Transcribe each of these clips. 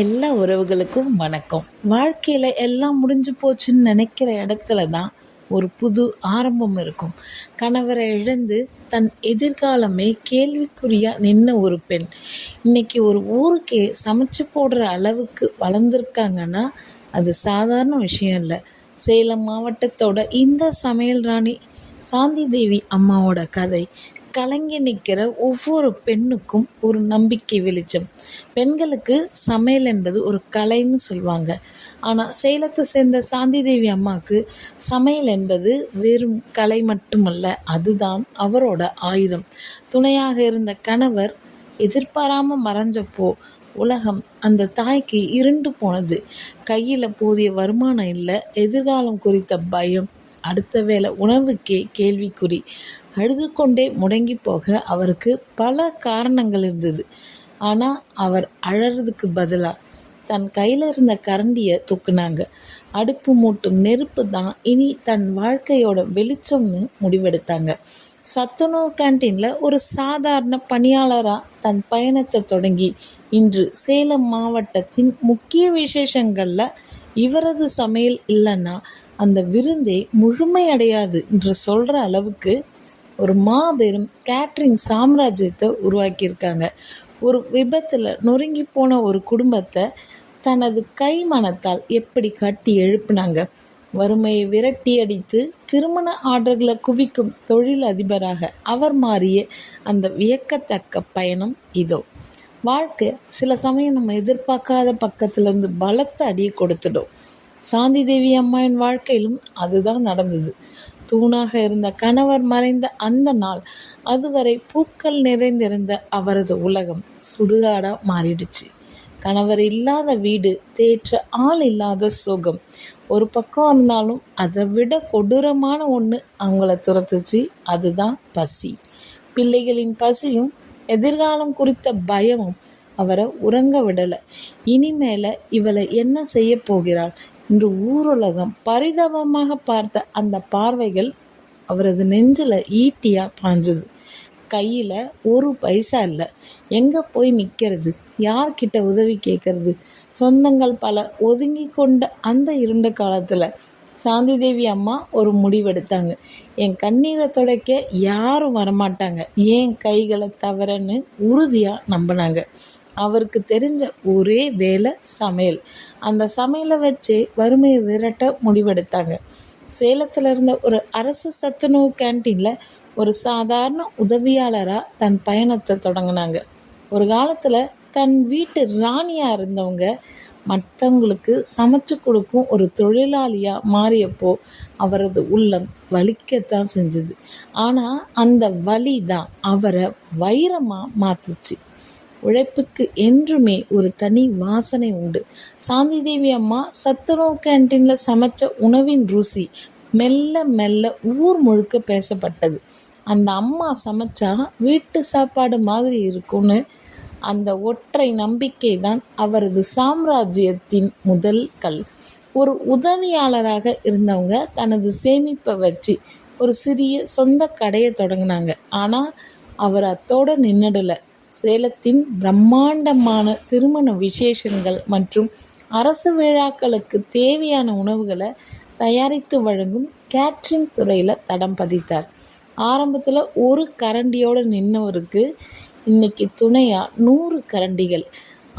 எல்லா உறவுகளுக்கும் வணக்கம். வாழ்க்கையில் எல்லாம் முடிஞ்சு போச்சுன்னு நினைக்கிற இடத்துல தான் ஒரு புது ஆரம்பம் இருக்கும். கணவரை இழந்து தன் எதிர்காலமே கேள்விக்குறியாக நின்ன ஒரு பெண். இன்னைக்கு ஒரு ஊருக்கே சமைச்சு போடுற அளவுக்கு வளர்ந்துருக்காங்கன்னா அது சாதாரண விஷயம் இல்லை. சேலம் மாவட்டத்தோட இந்த சமையல் ராணி சாந்தி தேவி அம்மாவோட கதை கலங்கி நிற்கிற ஒவ்வொரு பெண்ணுக்கும் ஒரு நம்பிக்கை வெளிச்சம். பெண்களுக்கு சமையல் என்பது ஒரு கலைன்னு சொல்லுவாங்க ஆனால் சேலத்தை சேர்ந்த சாந்தி தேவி அம்மாவுக்கு சமையல் என்பது வெறும் கலை மட்டுமல்ல அதுதான் அவரோட ஆயுதம். துணையாக இருந்த கணவர் எதிர்பாராமல் மறைஞ்சப்போ உலகம் அந்த தாய்க்கு இருண்டு போனது. கையில் போதிய வருமானம் இல்லை எதிர்காலம் குறித்த பயம். அடுத்த வேளை உணவுக்கே கேள்விக்குறி. அழுது கொண்டே முடங்கி போக அவருக்கு பல காரணங்கள் இருந்தது. ஆனால் அவர் அழறதுக்கு பதிலாக தன் கையில் இருந்த கரண்டியை தூக்குனாங்க. அடுப்பு மூட்டும் நெருப்பு தான் இனி தன் வாழ்க்கையோட வெளிச்சம்னு முடிவெடுத்தாங்க. சத்துணவு கேன்டீனில் ஒரு சாதாரண பணியாளராக தன் பயணத்தை தொடங்கி இன்று சேலம் மாவட்டத்தின் முக்கிய விசேஷங்களில் இவரது சமையல் இல்லைன்னா அந்த விருந்தே முழுமையடையாது என்று சொல்கிற அளவுக்கு ஒரு மாபெரும் கேட்ரிங் சாம்ராஜ்யத்தை உருவாக்கியிருக்காங்க. ஒரு விபத்தில் நொறுங்கி போன ஒரு குடும்பத்தை தனது கைமணத்தால் எப்படி கட்டி எழுப்புனாங்க? வறுமையை விரட்டி அடித்து திருமண ஆர்டர்களை குவிக்கும் தொழில் அதிபராக அவர் மாறிய அந்த வியக்கத்தக்க பயணம் இதோ. வாழ்க்கை சில சமயம் நம்ம எதிர்பார்க்காத பக்கத்துலேருந்து பலத்த அடியை கொடுத்துடும். சாந்தி தேவி அம்மாவின் வாழ்க்கையிலும் அதுதான் நடந்தது. தூணாக இருந்த கணவர் மறைந்த அந்த நாள் அதுவரை பூக்கள் நிறைந்திருந்த அவரது உலகம் சுடுகாடாக மாறிடுச்சு. கணவர் இல்லாத வீடு தேற்ற ஆள் இல்லாத சுகம். ஒரு பக்கம் இருந்தாலும் அதை விட கொடூரமான ஒன்று அவங்கள துரத்துச்சு அதுதான் பசி. பிள்ளைகளின் பசியும் எதிர்காலம் குறித்த பயமும் அவரை உறங்க விடலை. இனிமேல இவளை என்ன செய்ய போகிறாள்? இன்று ஊருலகம் பரிதாபமாக பார்த்த அந்த பார்வைகள் அவரது நெஞ்சில் ஈட்டியாக பாஞ்சது. கையில் ஒரு பைசா இல்லை. எங்கே போய் நிற்கிறது யார்கிட்ட உதவி கேட்கறது? சொந்தங்கள் பல ஒதுங்கி கொண்ட அந்த இருண்ட காலத்தில் சாந்தி தேவி அம்மா ஒரு முடிவெடுத்தாங்க. என் கண்ணீரை துடைக்க யாரும் வரமாட்டாங்க. ஏன் கைகளை தவறன்னு உறுதியாக நம்பினாங்க. அவருக்கு தெரிஞ்ச ஒரே வேலை சமையல். அந்த சமையலை வச்சு வறுமையை விரட்ட முடிவெடுத்தாங்க. சேலத்தில் இருந்த ஒரு அரசு சத்துணவு கேன்டீனில் ஒரு சாதாரண உதவியாளராக தன் பயணத்தை தொடங்கினாங்க. ஒரு காலத்தில் தன் வீட்டு ராணியாக இருந்தவங்க மற்றவங்களுக்கு சமைச்சு கொடுக்கும் ஒரு தொழிலாளியாக மாறியப்போ அவரது உள்ளம் வலிக்கத்தான் செஞ்சுது. ஆனால் அந்த வலி தான் அவரை வைரமாக மாற்றுச்சு உழைப்புக்கு என்றுமே ஒரு தனி வாசனை உண்டு. சாந்தி தேவி அம்மா சத்துணவு கேன்டீனில் சமைச்ச உணவின் ருசி மெல்ல மெல்ல ஊர் முழுக்க பேசப்பட்டது. அந்த அம்மா சமைச்சா வீட்டு சாப்பாடு மாதிரி இருக்கும்னு அந்த ஒற்றை நம்பிக்கை தான் அவரது சாம்ராஜ்யத்தின் முதல் கல். ஒரு உதவியாளராக இருந்தவங்க தனது சேமிப்பை வச்சு ஒரு சிறிய சொந்த கடையை தொடங்கினாங்க. ஆனால் அவர் அத்தோடு நின்றுடலை சேலத்தின் பிரம்மாண்டமான திருமண விசேஷங்கள் மற்றும் அரசு விழாக்களுக்கு தேவையான உணவுகளை தயாரித்து வழங்கும் கேட்ரிங் துறையில் தடம் பதித்தார். ஆரம்பத்தில் ஒரு கரண்டியோடு நின்னவருக்கு இன்னைக்கு துணையாக நூறு கரண்டிகள்.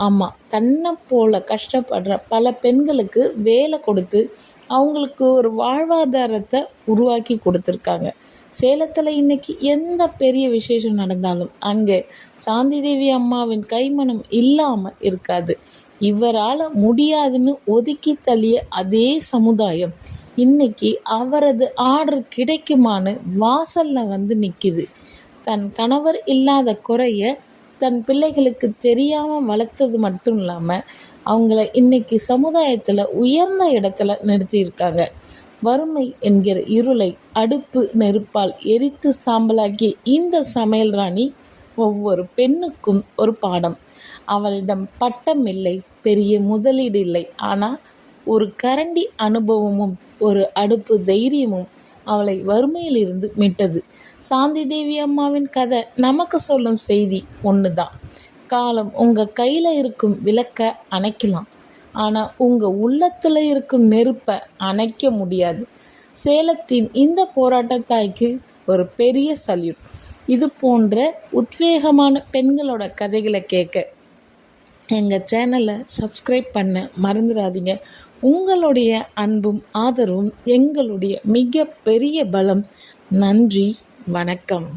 ஆமாம் தன்னை போல் கஷ்டப்படுற பல பெண்களுக்கு வேலை கொடுத்து அவங்களுக்கு ஒரு வாழ்வாதாரத்தை உருவாக்கி கொடுத்துருக்காங்க. சேலத்தில் இன்னைக்கு எந்த பெரிய விசேஷம் நடந்தாலும் அங்கே சாந்தி தேவி அம்மாவின் கைமணம் இல்லாமல் இருக்காது. இவரால் முடியாதுன்னு ஒதுக்கி தள்ளிய அதே சமுதாயம் இன்னைக்கு அவரது ஆர்டர் கிடைக்குமான்னு வாசலில் வந்து நிற்கிது தன் கணவர் இல்லாத குறைய தன் பிள்ளைகளுக்கு தெரியாமல் வளர்த்தது மட்டும் இல்லாமல் அவங்கள இன்னைக்கு சமுதாயத்தில் உயர்ந்த இடத்துல நிறுத்தியிருக்காங்க. வறுமை என்கிற இருளை அடுப்பு நெருப்பால் எரித்து சாம்பலாக்கிய இந்த சமையல் ராணி ஒவ்வொரு பெண்ணுக்கும் ஒரு பாடம். அவளிடம் பட்டம் இல்லை பெரிய முதலீடு இல்லை. ஆனால் ஒரு கரண்டி அனுபவமும் ஒரு அடுப்பு தைரியமும் அவளை வறுமையிலிருந்து மீட்டது. சாந்தி தேவி அம்மாவின் கதை நமக்கு சொல்லும் செய்தி ஒன்று தான் காலம் உங்கள் கையில் இருக்கும் விளக்கை அணைக்கலாம். ஆனால் உங்கள் உள்ளத்தில் இருக்கும் நெருப்பை அணைக்க முடியாது. சேலத்தின் இந்த போராட்டத்தாய்க்கு ஒரு பெரிய சல்யூட். இது போன்ற உத்வேகமான பெண்களோட கதைகளை கேட்க எங்கள் சேனலை சப்ஸ்கிரைப் பண்ண மறந்துடாதீங்க. உங்களுடைய அன்பும் ஆதரவும் எங்களுடைய மிக பெரிய பலம். நன்றி வணக்கம்.